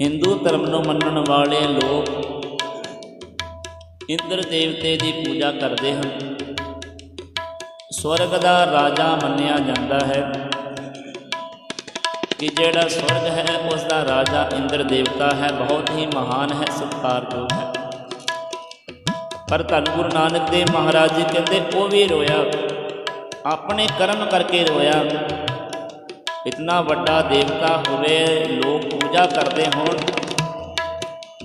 ਹਿੰਦੂ ਧਰਮ ਨੂੰ ਮੰਨਣ ਵਾਲੇ ਲੋਕ ਇੰਦਰ ਦੇਵਤੇ ਦੀ ਪੂਜਾ ਕਰਦੇ ਹਨ। ਸਵਰਗ ਦਾ ਰਾਜਾ ਮੰਨਿਆ ਜਾਂਦਾ ਹੈ ਕਿ ਜਿਹੜਾ ਸਵਰਗ ਹੈ ਉਸ ਦਾ ਰਾਜਾ ਇੰਦਰ ਦੇਵਤਾ ਹੈ। ਬਹੁਤ ਹੀ ਮਹਾਨ ਹੈ ਸਤਿਕਾਰਯੋਗ ਹੈ। ਪਰ ਧੰਨ ਗੁਰੂ ਨਾਨਕ ਦੇਵ ਮਹਾਰਾਜ ਜੀ ਕਹਿੰਦੇ, ਉਹ ਵੀ ਰੋਇਆ, ਆਪਣੇ ਕਰਮ ਕਰਕੇ ਰੋਇਆ। ਇਤਨਾ ਵੱਡਾ ਦੇਵਤਾ ਹੋਵੇ ਲੋਕ ਪੂਜਾ ਕਰਦੇ ਹੋਣ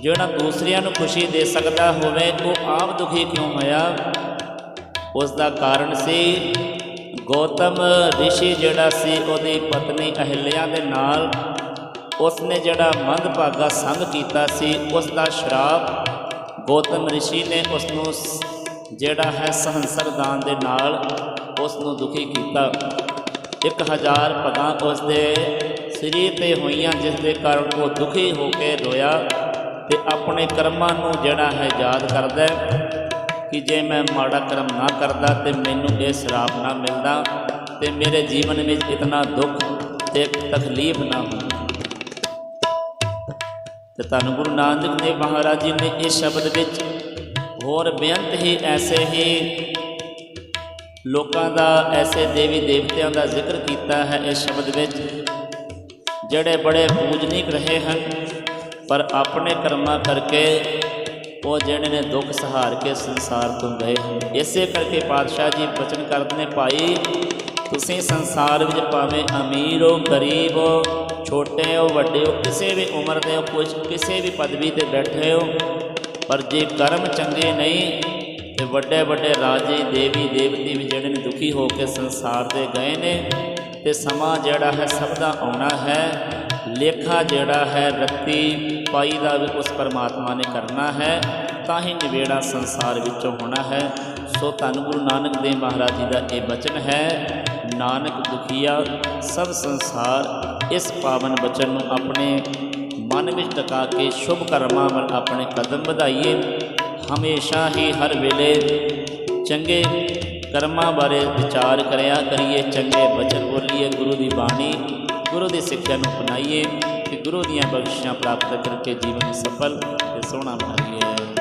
ਜਿਹੜਾ ਦੂਸਰਿਆਂ ਨੂੰ ਖੁਸ਼ੀ ਦੇ ਸਕਦਾ ਹੋਵੇ ਉਹ ਆਪ ਦੁਖੀ ਕਿਉਂ ਹੋਇਆ ਉਸ ਦਾ ਕਾਰਨ ਸੀ ਗੌਤਮ ઋષਿ ਜਿਹੜਾ ਸੀ ਉਹਦੀ ਪਤਨੀ ਅਹਿਲਿਆ ਦੇ ਨਾਲ ਉਸ ਨੇ ਜਿਹੜਾ ਮੰਦਭਾਗਾ ਸੰਗ ਕੀਤਾ ਸੀ ਉਸ ਦਾ ਸ਼ਰਾਪ ਗੌਤਮ ઋષਿ ਨੇ ਉਸ ਨੂੰ ਸ- ਜਿਹੜਾ ਹੈ ਸਹੰਸਰ ਦਾਨ ਦੇ ਨਾਲ ਉਸ ਨੂੰ ਦੁਖੀ ਕੀਤਾ 1000 ਪਗਾਂ ਉਸ ਦੇ ਸਰੀਰ ਤੇ ਹੋਈਆਂ, ਜਿਸ ਦੇ ਕਾਰਨ ਉਹ ਦੁਖੀ ਹੋ ਕੇ ਰੋਇਆ ਤੇ ਆਪਣੇ ਕਰਮਾਂ ਨੂੰ ਜਿਹੜਾ ਹੈ ਯਾਦ ਕਰਦਾ ਕਿ ਜੇ ਮੈਂ ਮਾੜਾ ਕਰਮ ਨਾ ਕਰਦਾ ਤੇ ਮੈਨੂੰ ਇਹ ਸ਼ਰਾਪ ਨਾ ਮਿਲਦਾ ਤੇ ਮੇਰੇ ਜੀਵਨ ਵਿੱਚ ਇਤਨਾ ਦੁੱਖ ਤੇ ਤਕਲੀਫ ਨਾ ਹੁੰਦੀ। ਤੇ ਧੰਨ ਗੁਰੂ ਨਾਨਕ ਦੇਵ ਮਹਾਰਾਜ ਜੀ ਨੇ ਇਸ ਸ਼ਬਦ ਵਿੱਚ ਹੋਰ ਬੇਅੰਤ ਹੀ ਐਸੇ ਹੀ ਲੋਕਾਂ ਦਾ ਐਸੇ ਦੇਵੀ ਦੇਵਤਿਆਂ ਦਾ ਜ਼ਿਕਰ ਕੀਤਾ ਹੈ ਇਸ ਸ਼ਬਦ ਵਿੱਚ, ਜਿਹੜੇ ਬੜੇ ਪੂਜਨੀਕ ਰਹੇ ਹਨ, ਪਰ ਆਪਣੇ ਕਰਮਾਂ ਕਰਕੇ ਉਹ ਜਿਹੜੇ ਨੇ ਦੁੱਖ ਸਹਾਰ ਕੇ ਸੰਸਾਰ ਤੋਂ ਗਏ ਹਨ। ਇਸੇ ਕਰਕੇ ਪਾਤਸ਼ਾਹ ਜੀ ਬਚਨ ਕਰਦੇ ਨੇ, ਭਾਈ, ਤੁਸੀਂ ਸੰਸਾਰ ਵਿੱਚ ਭਾਵੇਂ ਅਮੀਰ ਹੋ, ਗਰੀਬ ਹੋ, ਛੋਟੇ ਹੋ, ਵੱਡੇ ਹੋ, ਕਿਸੇ ਵੀ ਉਮਰ ਦੇ ਹੋ ਕੁਝ ਕਿਸੇ ਵੀ ਪਦਵੀ ਤੇ ਬੈਠੇ ਹੋ, ਪਰ ਜੇ ਕਰਮ ਚੰਗੇ ਨਹੀਂ ਤੇ ਵੱਡੇ ਵੱਡੇ ਰਾਜੇ, ਦੇਵੀ, ਦੇਵਤੇ ਵੀ ਜਿਹੜੇ ਨੇ ਦੁਖੀ ਹੋ ਕੇ ਸੰਸਾਰ 'ਤੇ ਗਏ ਨੇ ਤੇ ਸਮਾਂ ਜਿਹੜਾ ਹੈ ਸਭ ਦਾ ਆਉਣਾ ਹੈ। ਲੇਖਾ ਜਿਹੜਾ ਹੈ ਰੱਤੀ ਪਾਈ ਦਾ ਵੀ ਉਸ ਪਰਮਾਤਮਾ ਨੇ ਕਰਨਾ ਹੈ। ਤਾਂ ਹੀ ਨਿਵੇੜਾ ਸੰਸਾਰ ਵਿੱਚੋਂ ਹੋਣਾ ਹੈ। ਸੋ ਧੰਨ ਗੁਰੂ ਨਾਨਕ ਦੇਵ ਮਹਾਰਾਜ ਜੀ ਦਾ ਇਹ ਬਚਨ ਹੈ, ਨਾਨਕ ਦੁਖੀਆ, ਸਭ ਸੰਸਾਰ ਇਸ ਪਾਵਨ ਬਚਨ ਨੂੰ ਆਪਣੇ ਮਨ ਵਿੱਚ ਟਿਕਾ ਕੇ ਸ਼ੁਭ ਕਰਮਾਂ ਵੱਲ ਆਪਣੇ ਕਦਮ ਵਧਾਈਏ। ਹਮੇਸ਼ਾ ਹੀ ਹਰ ਵੇਲੇ ਚੰਗੇ ਕਰਮਾਂ ਬਾਰੇ ਵਿਚਾਰ ਕਰਿਆ ਕਰੀਏ, ਚੰਗੇ ਬਚਨ ਬੋਲੀਏ, ਗੁਰੂ ਦੀ ਬਾਣੀ, ਗੁਰੂ ਦੀ ਸਿੱਖਿਆ ਨੂੰ ਅਪਣਾਈਏ ਕਿ ਗੁਰੂ ਦੀਆਂ ਬਖਸ਼ਿਸ਼ਾਂ ਪ੍ਰਾਪਤ ਕਰਕੇ ਜੀਵਨ ਸਫਲ ਤੇ ਸੋਹਣਾ ਬਣਾਈਏ।